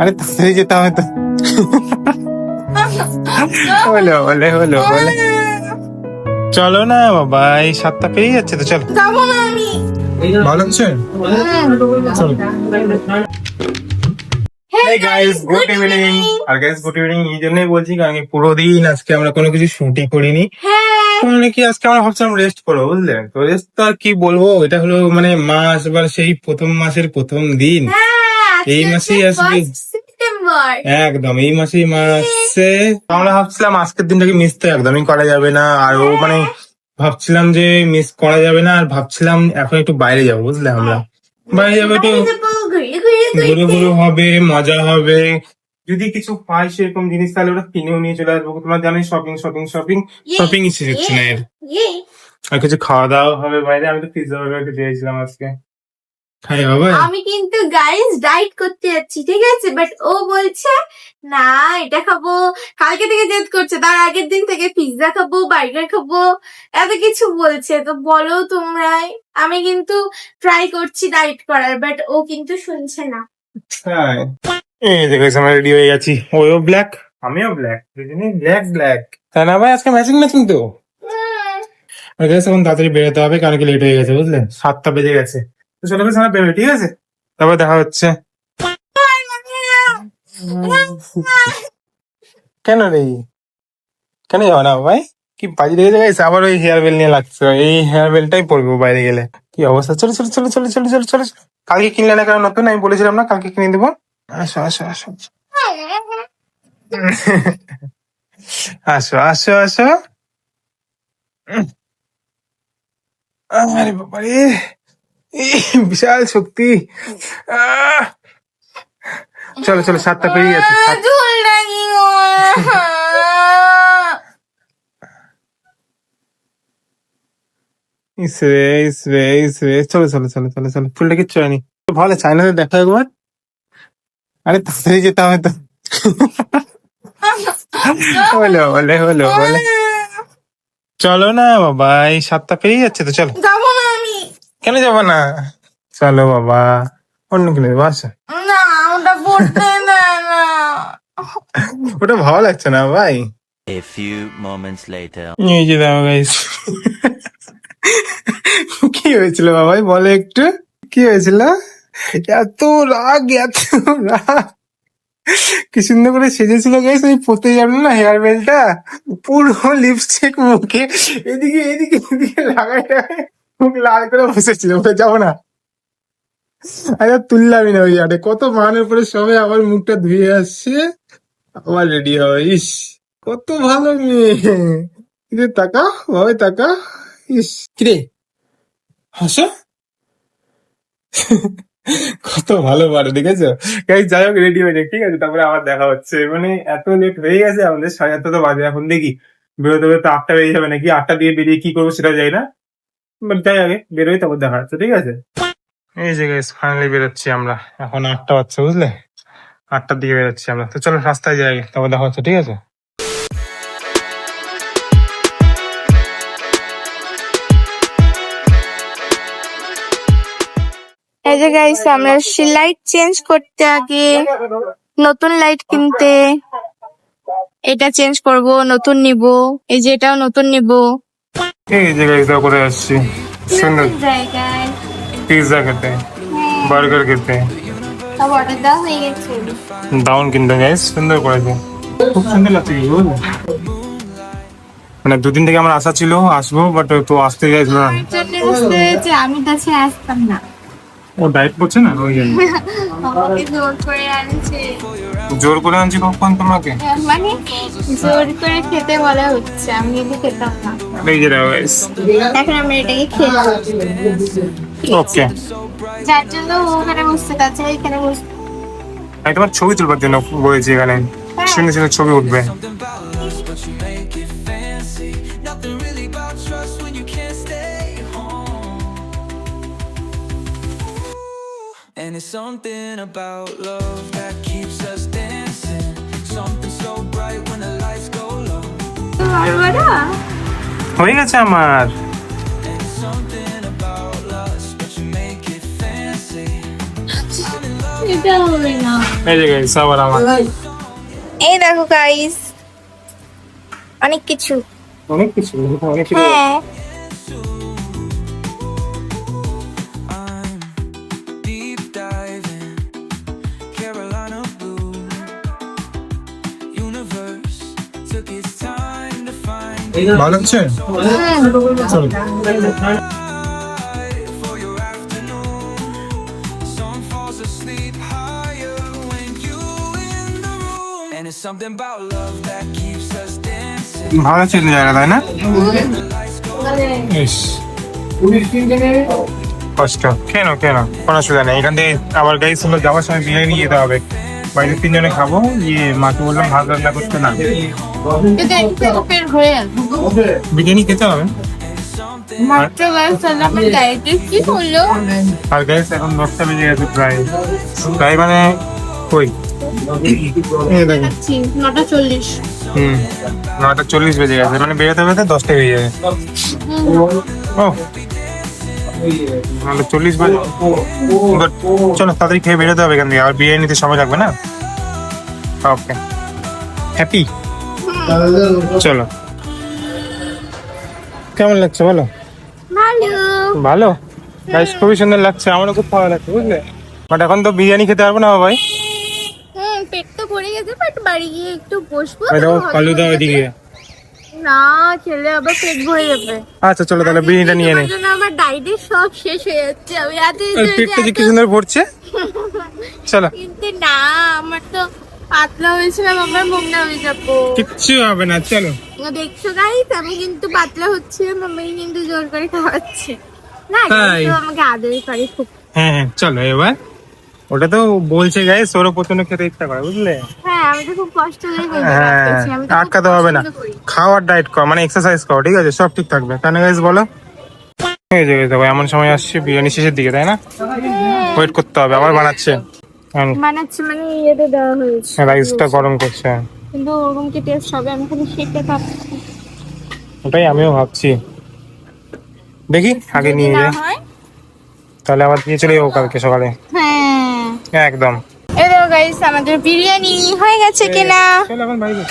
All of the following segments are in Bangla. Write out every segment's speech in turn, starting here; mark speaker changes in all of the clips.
Speaker 1: আরে তাড়াতাড়ি যেতে হবে তো হলো হলে হলো হলে চলো না বাবা এই সাতটা পেরিয়ে যাচ্ছে তো চলো।
Speaker 2: যাব না আমি।
Speaker 1: ভালো হচ্ছে চলো। Good evening. আর guys, good evening এই জন্যই বলছি কারণ পুরো দিন আজকে আমরা কোনো কিছু শুটই করিনি।
Speaker 2: হ্যাঁ
Speaker 1: মানে কি আজকে আমরা ভাবছিলাম রেস্ট করব বুঝলে? তো রেস্ট তো আর কি বলব? এটা হলো মানে মাস এবার সেই প্রথম মাসের প্রথম দিন।
Speaker 2: হ্যাঁ
Speaker 1: এই মাসেই আসবে। একদম এই মাসেই মাসে আমরা ভাবছিলাম আজকের দিনটাকে মিস তো একদমই করা যাবে না। আর ও মানে ভাবছিলাম যে মিস করা যাবে না আর ভাবছিলাম এখন একটু বাইরে যাব বুঝলে আমরা। বাইরে যাব একটু
Speaker 2: ঘুরে ঘুরে
Speaker 1: হবে মজা হবে। যদি কিছু পাই সেরকম জিনিস তাহলে ওরা কিনেও নিয়ে চলে আসব। তোমরা জানোই শপিং শপিং শপিং শপিং হচ্ছে না এর। আর কিছু খাওয়া দাওয়া হবে বাইরে। আমি তো পিৎজা বার্গার চেয়েছিলাম আজকে। খাই বাবা
Speaker 2: আমি কিন্তু গাইস ডাইট করতে যাচ্ছি ঠিক আছে? বাট ও বলছে না এটা খাব কালকে থেকে জেদ করছে তার আগের দিন থেকে পিৎজা খাব বার্গার খাব। এত কিছু বলছে তো বলো তোমরাই। আমি কিন্তু ট্রাই করছি ডাইট করার বাট ও কিন্তু শুনছে না।
Speaker 1: এই দেখো আমরা রেডি হয়ে গেছি। ওও ব্ল্যাক আমিও ব্ল্যাক দুজনেই ব্ল্যাক ব্ল্যাক তাই না ভাই আজকে ম্যাচিং ম্যাচিং তো? এখন তাড়াতাড়ি বেরোতে হবে কারণ কি লেট হয়ে গেছে বুঝলে? সাতটা বেজে গেছে। তো চলো গেছে বেরো ঠিক আছে? তারপর দেখা হচ্ছে। কেন রে? কেন যাব না ভাই? কি বাজি লেগে গেছে? আবার ওই হেয়ার বেল নিয়ে লাগছে। এই হেয়ার বেলটাই পরবো বাইরে গেলে। কি অবস্থা? চলো চলো চলো চলো চলো চলো চলো কালকে কিনলে না কারণ নতুন? আমি বলেছিলাম না, কালকে কিনে দেবো। আসো আসো আসো। আসো আসো আসো। আরে বাবা রে বিশাল শক্তি। চলো চলো, সাতটা পেরিয়ে চলো ফুলটা ভালো আরে বলে চলো না বাবা এই সাতটা পেরিয়ে যাচ্ছে তো, চলো। কেন যাব না? চলো বাবা অন্য কিনে দেবো আসো
Speaker 2: না ওটা পড়তে দেয় না।
Speaker 1: ওটা ভালো লাগছে না ভাই।
Speaker 3: A few moments later.
Speaker 1: এই যে দেখো গাইস কি হয়েছিল বাবাই বলে একটু। কি হয়েছিল? এত রাগ এত রাগ। কি সুন্দর করে সেজেছিল গাইস ওই পতে যাবে না হেয়ার বেলটা পুরো লিপস্টিক মুখে। এদিকে এদিকে এদিকে লাগাই লাগাই মুখ লাল করে বসেছিল ওটা যাব না। আরে তুললামই না ওই আরে কত মানের পরে সবে আবার মুখটা ধুয়ে আসছে। আবার রেডি হবে, ইস, কত ভালো মেয়ে। তাকা ভাবে তাকা ইস। কিরে, হাসো? কত ভালো পারে, দেখেছ? গাইজ যাই হোক রেডি হয়ে ঠিক আছে, তারপরে আবার দেখা হচ্ছে। মানে এত লেট হয়ে গেছে, আমাদের সাড়ে আটটা তো বাজে, এখন দেখি। বেরোতে বেরোতে আটটা বেরিয়ে যাবে নাকি? আটটা দিয়ে বেরিয়ে কি করব সেটা যাই না। যাই আগে বেরোই তারপর দেখা হচ্ছে ঠিক আছে? এই যে গাইজ ফাইনালি বেরোচ্ছি আমরা। এখন আটটা বাজছে বুঝলে? আটটার দিকে বেরোচ্ছি আমরা। তো চলো রাস্তায় যাই আগে, তারপর দেখা হচ্ছে ঠিক আছে?
Speaker 2: এই যে গাইস আমরা লাইট চেঞ্জ করতে আগে। নতুন লাইট কিনতে। এটা চেঞ্জ করব নতুন নিব। এই যে এটাও নতুন নিব।
Speaker 1: এই যে গাইজ করে আসছি। সুন্দর।
Speaker 2: জায়গায়।
Speaker 1: পিৎজা খেতে বার্গার খেতে।
Speaker 2: সব অর্ডার দেওয়া হয়ে গেছে।
Speaker 1: দাউন কিনতে গাইজ সুন্দর করেছে। খুব সুন্দর লাগছে? মানে দুদিন থেকে আমার আশা ছিল আসব বাট তো আসতে চাইছিল না।
Speaker 2: আমি কাছে আসতাম না।
Speaker 1: ও ডায়েট করছে না ওই জন্য
Speaker 2: আমাকে জোর করে আনছে
Speaker 1: জোর করে আনছি কখন তোমাকে
Speaker 2: মানে জোর করে খেতে বলা হচ্ছে আমি কিন্তু খেতাম না
Speaker 1: এই যে
Speaker 2: এখন আমরা এটাকে খেলাম
Speaker 1: ওকে
Speaker 2: যার জন্য ওখানে বসতে এখানে বসতে
Speaker 1: আমি ছবি তুলবার জন্য বলেছি এখানে সুন্দর সুন্দর ছবি উঠবে
Speaker 4: And it's something about love that keeps us dancing. Something so bright when the lights go low.
Speaker 1: হয়ে গেছে আমার
Speaker 4: And it's something about lust, but you make it fancy. I'm in love
Speaker 2: এটা হবে না
Speaker 1: এই যে গাইস আবার আমার
Speaker 2: এই দেখো গাইস অনেক কিছু
Speaker 1: অনেক কিছু অনেক কিছু
Speaker 2: হ্যাঁ
Speaker 4: us dancing.
Speaker 1: ভালো কিন্তু জায়গা তাই না? কষ্ট। কেন কেন? কোনো অসুবিধা নেই। এখান থেকে আবার গাড়ি ছিল যাওয়ার সময় বিরিয়ানি নিয়ে যেতে হবে। বাইরে তিনজনে খাব ইয়ে মাকে বললাম ভাত রান্না করতে না। বিরিয়ানি খেতে হবে?
Speaker 2: গাইস
Speaker 1: আর এখন দশটা বেজে গেছে প্রায়। প্রায় মানে কই? এই
Speaker 2: নটা চল্লিশ।
Speaker 1: হুম নটা চল্লিশ বেজে গেছে মানে বেরোতে বেরোতে দশটা বেজে যাবে। ও চল্লিশ বাজে। চলো তাড়াতাড়ি খেয়ে বেরোতে হবে এখান থেকে। আর বিরিয়ানি নিতে সময় লাগবে না? ওকে। হ্যাপি চলো। কেমন লাগছে বলো?
Speaker 2: ভালো।
Speaker 1: গাইস খুবই সুন্দর লাগছে। আমারও খুব ভালো লাগছে বুঝলে? বাট এখন তো বিরিয়ানি খেতে পারব না ভাই?
Speaker 2: হুম পেট তো ভরে গেছে বাট বাড়ি গিয়ে একটু বসবো
Speaker 1: ফালুদা ওইদিকে।
Speaker 2: না খেলে আবার পেট ভরে যাবে।
Speaker 1: আচ্ছা চলো তাহলে বিরিয়ানিটা নিয়ে নেই
Speaker 2: আমার ডায়েটের সব শেষ হয়ে যাচ্ছে। আমি
Speaker 1: আর পেটটা যে কি সুন্দর ভরছে। চলো।
Speaker 2: কিন্তু না আমার তো পাতলা হয়েছিলাম আমার মোমনা হয়ে যাব।
Speaker 1: কিচ্ছু হবে না চলো।
Speaker 2: দেখছ গাইস আমি কিন্তু পাতলা হচ্ছে মাম্মি কিন্তু জোর করে খাওয়াচ্ছে। না আমাকে আদর করে খুব
Speaker 1: হ্যাঁ হ্যাঁ চলো এবার। ওটা তো বলছে গায়ে সৌরভ প্রচণ্ড খেতে ইচ্ছা করে বুঝলে?
Speaker 2: হ্যাঁ আমি তো খুব কষ্ট
Speaker 1: হ্যাঁ আটকাতে হবে না। খাওয়ার ডায়েট কর মানে এক্সারসাইজ করো ঠিক আছে? সব ঠিক থাকবে। কেন গাইস বলো? দেখো এমন সময় আসছে বিরিয়ানি শেষের দিকে তাই না? ওয়েট করতে হবে আবার বানাচ্ছে।
Speaker 2: বানাচ্ছে মানে ইয়েতে দেওয়া হয়েছে।
Speaker 1: রাইসটা গরম করছে।
Speaker 2: কিন্তু ওরকম কি টেস্ট হবে? আমি খালি শেখতে পারছি
Speaker 1: ওটাই আমিও ভাবছি। দেখি আগে নিয়ে যাই। তাহলে আবার দিয়ে চলে যাব কালকে সকালে।
Speaker 2: হ্যাঁ
Speaker 1: একদম।
Speaker 2: এই দেখো গাইস আমাদের বিরিয়ানি হয়ে গেছে কিনা?
Speaker 1: চলো এখন বাড়ি যাই।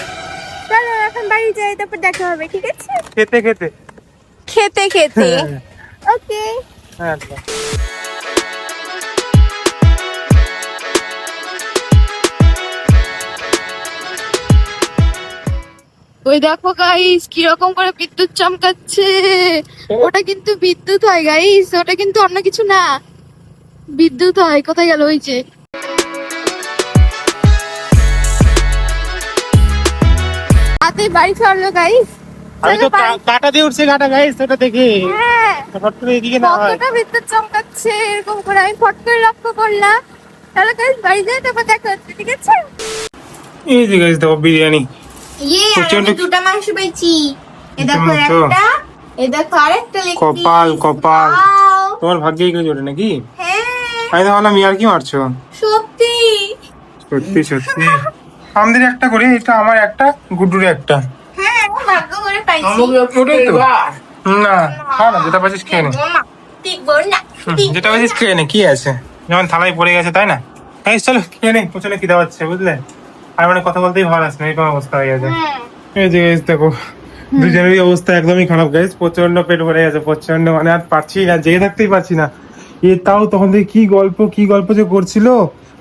Speaker 2: চলো এখন বাড়ি যাই তারপর দেখা হবে ঠিক আছে?
Speaker 1: খেতে খেতে।
Speaker 2: খেতে খেতে।
Speaker 1: হ্যাঁ।
Speaker 2: ওকে
Speaker 1: হ্যাঁ
Speaker 2: ওই দেখো গাইস কীরকম করে বিদ্যুৎ চমকাচ্ছে। ওটা কিন্তু বিদ্যুৎ হয় গাইস ওটা কিন্তু অন্য কিছু না। বিদ্যুৎ হয় কোথায় গেল ওই যে? হাতে বাড়ি চলল গাইস
Speaker 1: আমি তো কাটা দিয়ে উঠছে কাটা গাইস ওটা দেখে।
Speaker 2: হ্যাঁ।
Speaker 1: করে এদিকে না হয়।
Speaker 2: কতটা বিদ্যুৎ চমকাচ্ছে এরকম করে আমি ফট করে লক্ষ্য করলাম। তাহলে গাইস বাড়ি যাই তারপর দেখা হচ্ছে ঠিক আছে?
Speaker 1: এই যে গাইস দেখো বিরিয়ানি।
Speaker 2: ইয়ে আমি দুটা মাংস পেয়েছি। এ দেখো? একটা এ দেখো আরেকটা লেগ
Speaker 1: কপাল, কপাল। তোমার ভাগ্যে কি জোরে নাকি?
Speaker 2: হ্যাঁ
Speaker 1: আমি তো ভাবলাম ইয়ার কি মারছো?
Speaker 2: সত্যি?
Speaker 1: সত্যি সত্যি। আমাদের একটা করে এটা আমার একটা গুড্ডুর একটা।
Speaker 2: হ্যাঁ ভাগ্য করে পাইছি।
Speaker 1: ওটাই তো। না খা না যেটা পাচ্ছিস খেয়ে নে।
Speaker 2: মামা, টিকবো না
Speaker 1: হুম, যেটা পাচ্ছিস খেয়ে নে কি আছে? যেমন থালায় পড়ে গেছে তাই না? চলো খেয়ে নে প্রচণ্ড খিদে পাচ্ছে বুঝলে? আর মানে কথা বলতেই ভালো আসছে না এরকম অবস্থা হয়ে গেছে। এই যে দেখো দুজনেরই অবস্থা একদমই খারাপ গাইস প্রচণ্ড পেট ভরে গেছে প্রচণ্ড মানে আর পারছি না জেগে থাকতেই পারছি না। এ তাও তখন থেকে কি গল্প কি গল্প যে করছিল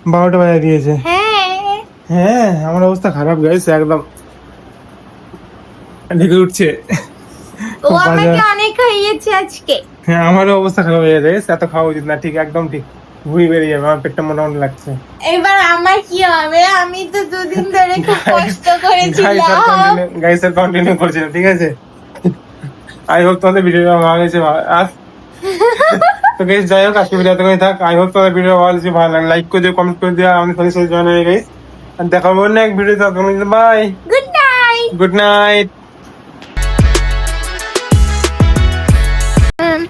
Speaker 1: বারোটা বাজে দিয়েছে।
Speaker 2: হ্যাঁ
Speaker 1: হ্যাঁ আমার অবস্থা খারাপ গাইস একদম। ঢেকে উঠছে।
Speaker 2: ও আমাকে অনেক খাইয়েছে আজকে।
Speaker 1: হ্যাঁ আমারও অবস্থা খারাপ হয়ে গেছে এত খাওয়া উচিত না ঠিক একদম ঠিক। ভুঁড়ি বেরিয়ে যাবে আমার পেটটা মোটামুটি লাগছে।
Speaker 2: এবার আমার কি হবে? আমি তো দুদিন ধরে খুব কষ্ট করেছিলাম।
Speaker 1: গাইসের কন্টিনিউ করছি না ঠিক আছে? আই হোপ তোমাদের ভিডিওটা ভালো হয়েছে আর? তো গেস যাই হোক আজকে ভিডিও এতক্ষণ থাক। আই হোপ তোমার ভিডিও ভালো লাগছে। ভালো লাগে লাইক করে দিও কমেন্ট করে দিও আমি সাথে সাথে জয়েন হয়ে গেছি আর দেখা হবে অন্য এক ভিডিও তখন bye
Speaker 2: good night
Speaker 1: good night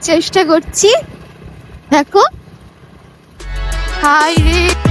Speaker 2: চেষ্টা করছি। দেখো। হাই রে।